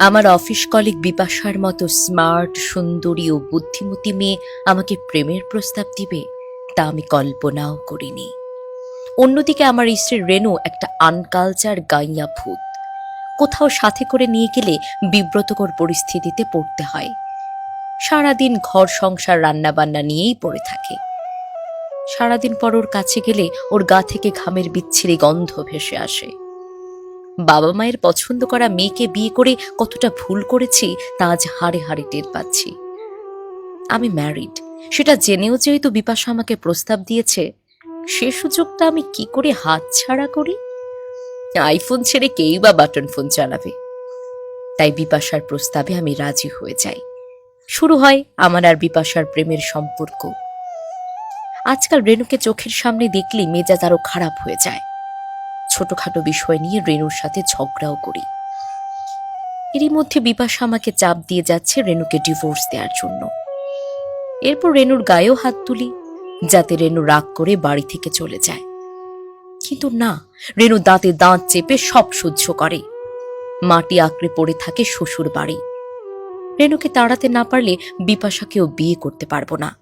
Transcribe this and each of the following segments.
আমার office colleague বিপাশার মতো smart, সুন্দরী ও বুদ্ধিমতী মেয়ে আমাকে প্রেমের প্রস্তাব দিবে, তা আমি কল্পনাও করিনি। অন্যদিকে আমার স্ত্রী রেনু একটা আনকালচার গাইয়া ভূত। কোথাও সাথে করে নিয়ে গেলে বিব্রতকর পরিস্থিতিতে পড়তে হয়। সারাদিন ঘর সংসার রান্নাবান্না নিয়েই পড়ে থাকে। সারাদিন পর ওর কাছে গেলে ওর গা থেকে ঘামের বিচ্ছিরি গন্ধ ভেসে আসে। বাবা মায়ের পছন্দ করা মেয়েকে বিয়ে করে কতটা ভুল করেছি, তা আজ হাড়ে হাড়ে টের পাচ্ছি। আমি ম্যারিড সেটা জেনেও যেহেতু বিপাশা আমাকে প্রস্তাব দিয়েছে, সে সুযোগটা আমি কি করে হাত ছাড়া করি? আইফোন ছেড়ে কেই বা বাটন ফোন চালাবে? তাই বিপাশার প্রস্তাবে আমি রাজি হয়ে যাই। শুরু হয় আমার আর বিপাশার প্রেমের সম্পর্ক। আজকাল রেণুকে চোখের সামনে দেখলেই মেজাজ আরও খারাপ হয়ে যায়। ছোটখাটো বিষয় নিয়ে রেনুর সাথে ঝগড়াও করি। এরই মধ্যে বিপাশা আমাকে চাপ দিয়ে যাচ্ছে রেনুকে ডিভোর্স দেওয়ার জন্য। এরপর রেনুর গায়েও হাত তুলি, যাতে রেনু রাগ করে বাড়ি থেকে চলে যায়। কিন্তু না রেনু দাঁতে দাঁত চেপে সব সহ্য করে। মাটি আঁকড়ে পড়ে থাকে শ্বশুর বাড়ি। রেনুকে তাড়াতে না পারলে বিপাশাকেও বিয়ে করতে পারব না।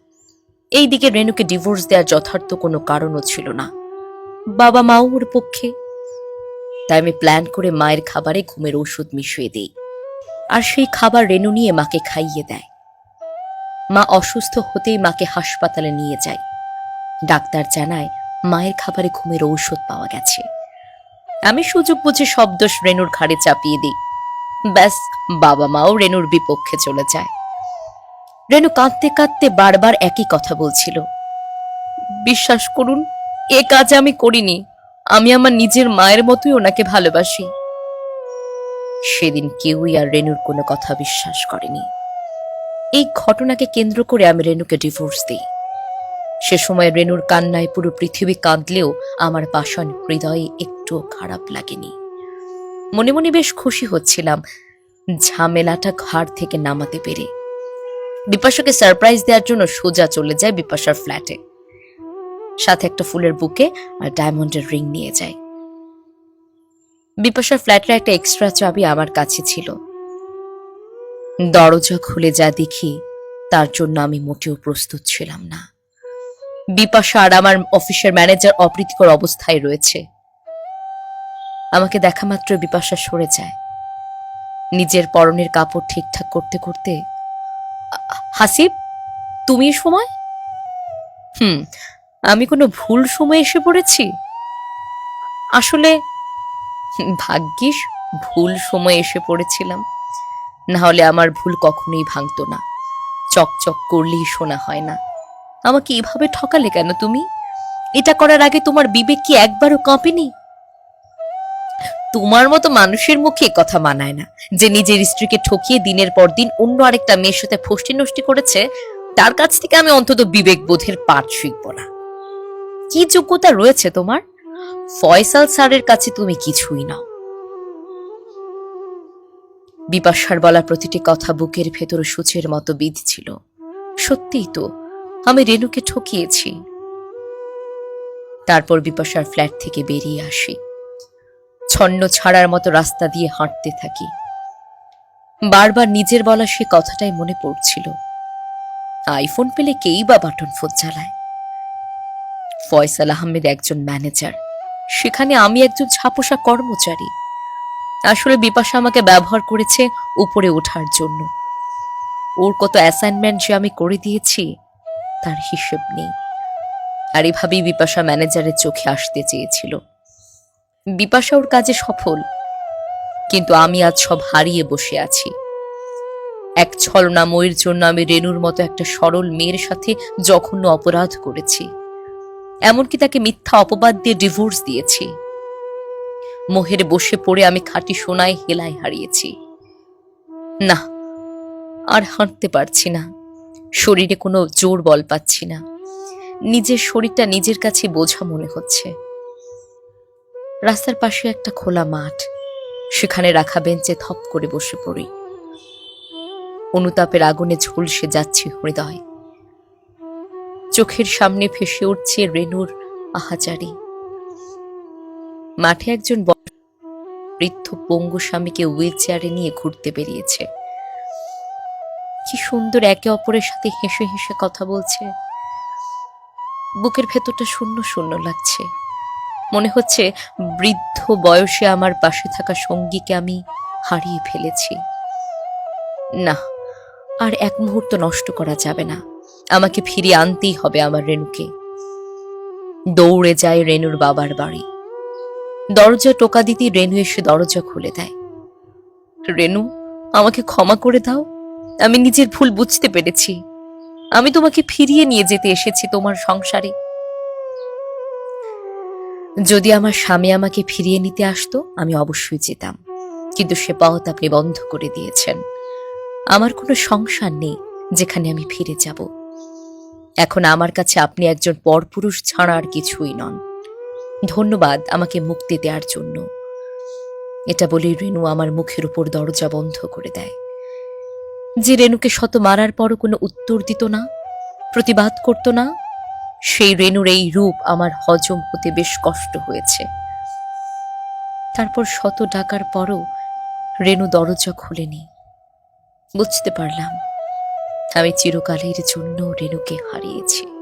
এইদিকে রেনুকে ডিভোর্স দেওয়ার যথার্থ কোনো কারণও ছিল না। বাবা মাও ওর পক্ষে তাই আমি প্ল্যান করে মায়ের খাবারে ঘুমের ওষুধ মিশিয়ে দিই। আর সেই খাবার রেনু নিয়ে মাকে খাইয়ে দেয়। মা অসুস্থ হতেই মাকে হাসপাতালে নিয়ে যায়। ডাক্তার জানায় মায়ের খাবারে ঘুমের ঔষধ পাওয়া গেছে। আমি সুযোগ বুঝে সব দোষ রেনুর ঘাড়ে চাপিয়ে দিই। ব্যাস, বাবা মাও রেনুর বিপক্ষে চলে যায়। রেনু কাঁদতে কাঁদতে বারবার একই কথা বলছিল। বিশ্বাস করুন, এ কাজ আমি করিনি। আমি আমার নিজের মায়ের মতোই ওনাকে ভালোবাসি। সেদিন কেউই আর রেনুর কোনো কথা বিশ্বাস করেনি। এই ঘটনাকে কেন্দ্র করে আমি রেনুকে ডিভোর্স দিই। সে সময় রেনুর কান্নায় পুরো পৃথিবী কাঁদলেও আমার পাষাণ হৃদয়ে একটুও খারাপ লাগেনি। মনে মনে বেশ খুশি হচ্ছিলাম, ঝামেলাটা ঘাড় থেকে নামাতে পেরে। বিপাশাকে সারপ্রাইজ দেওয়ার জন্য সোজা চলে যায় বিপাশার ফ্ল্যাটে। সাথে একটা ফুলের বুকে আর ডায়মন্ডের রিং নিয়ে যায়। বিপাশার ফ্ল্যাটের একটা এক্সট্রা চাবি আমার কাছে ছিল। দরজা খুলে যা দেখি, তার জন্য আমি মোটেও প্রস্তুত ছিলাম না। বিপাশা আর আমার অফিসের ম্যানেজার অপ্রীতিকর অবস্থায় রয়েছে। আমাকে দেখা মাত্র বিপাশা সরে যায়। নিজের পরনের কাপড় ঠিকঠাক করতে করতে, "আ- হাসিব, তুমি সময়? হুম আমি কোনো ভুল সময় এসে পড়েছি? আসলে, ভাগ্যিস ভুল সময় এসে পড়েছিলাম। না হলে আমার ভুল কখনোই ভাঙতো না। চকচক করলেই শোনা হয় না। আমাকে এভাবে ঠকালে কেন তুমি? এটা করার আগে তোমার বিবেক কি একবারও কাঁপেনি? তোমার মতো মানুষের মুখে কথা মানায় না। যে নিজের স্ত্রীকে ঠকিয়ে দিনের পর দিন অন্য আরেকটা মেয়ের সাথে ফষ্টি নষ্টি করেছে, তার কাছ থেকে আমি অন্তত বিবেক বোধের পাঠ শিখব না। কি যোগ্যতা রয়েছে তোমার? ফয়সাল স্যারের কাছে তুমি কিছুই নাও। বিপাশার বলা প্রতিটি কথা বুকের ভেতর সূচের মতো বিধছিল সত্যিই তো, আমি রেনুকে ঠকিয়েছি। তারপর বিপাশার ফ্ল্যাট থেকে বেরিয়ে আসি। ছন্ন ছাড়ার মতো রাস্তা দিয়ে হাঁটতে থাকি। বারবার নিজের বলা সে কথাটাই মনে পড়ছিল। আইফোন পেলে কেই বা বাটন ফোন চালায়। ফয়সাল আহমেদ একজন ম্যানেজার সেখানে আমি একজন ছাপোষা কর্মচারী। আসলে বিপাশা আমাকে ব্যবহার করেছে উপরে ওঠার জন্য। ওর কত অ্যাসাইনমেন্ট যে আমি করে দিয়েছি, তার হিসেব নেই। আর এভাবেই বিপাশা ম্যানেজারের চোখে আসতে চেয়েছিল। বিপাশা ওর কাজে সফল, কিন্তু আমি আজ সব হারিয়ে বসে আছি। এক ছলনাময়ীর জন্য আমি রেনুর মতো একটা সরল মেয়ের সাথে জঘন্য অপরাধ করেছি। এমনকি তাকে মিথ্যা অপবাদ দিয়ে ডিভোর্স দিয়েছি। মোহের বসে পড়ে আমি খাঁটি সোনায় হেলায় হারিয়েছি। না, আর হাঁটতে পারছি না। শরীরে কোনো জোর বল পাচ্ছি না। নিজের শরীরটা নিজের কাছে বোঝা মনে হচ্ছে। রাস্তার পাশে একটা খোলা মাঠ। সেখানে রাখা বেঞ্চে থপ করে বসে পড়ি। অনুতাপের আগুনে ঝলসে যাচ্ছে হৃদয়। চোখের সামনে ভেসে উঠছে রেনুর আহাজারি মাঠে একজন বৃদ্ধ পঙ্গু স্বামীকে হুইল চেয়ারে নিয়ে ঘুরতে বেরিয়েছে। কি সুন্দর একে অপরের সাথে হেসে হেসে কথা বলছে। বুকের ভেতরটা শূন্য শূন্য লাগছে। মনে হচ্ছে বৃদ্ধ বয়সে আমার পাশে থাকা সঙ্গীকে আমি হারিয়ে ফেলেছি। না, আর এক মুহূর্ত নষ্ট করা যাবে না। আমাকে ফিরিয়ে আনতেই হবে আমার রেনুকে দৌড়ে যায় রেনুর বাবার বাড়ি। দরজা টোকা দিতে রেনু এসে দরজা খুলে দেয়। রেনু আমাকে ক্ষমা করে দাও। আমি নিজের ভুল বুঝতে পেরেছি। আমি তোমাকে ফিরিয়ে নিয়ে যেতে এসেছি তোমার সংসারে। যদি আমার স্বামী আমাকে ফিরিয়ে নিতে আসতো, আমি অবশ্যই যেতাম। কিন্তু সে পথ আপনি বন্ধ করে দিয়েছেন। আমার কোনো সংসার নেই যেখানে আমি ফিরে যাব। এখন আমার কাছে আপনি একজন পরপুরুষ ছাড়া আর কিছুই নন। ধন্যবাদ আমাকে মুক্তি দেওয়ার জন্য। এটা বলেই রেনু আমার মুখের উপর দরজা বন্ধ করে দেয়। যে রেনুকে শত মারার পরও কোনো উত্তর দিত না, প্রতিবাদ করত না, সেই রেনুর এই রূপ আমার হজম হতে বেশ কষ্ট হয়েছে। তারপর শত ডাকার পরও রেনু দরজা খুলেনি। বুঝতে পারলাম। আমি চিরকালের জন্য রেণুকে হারিয়েছি।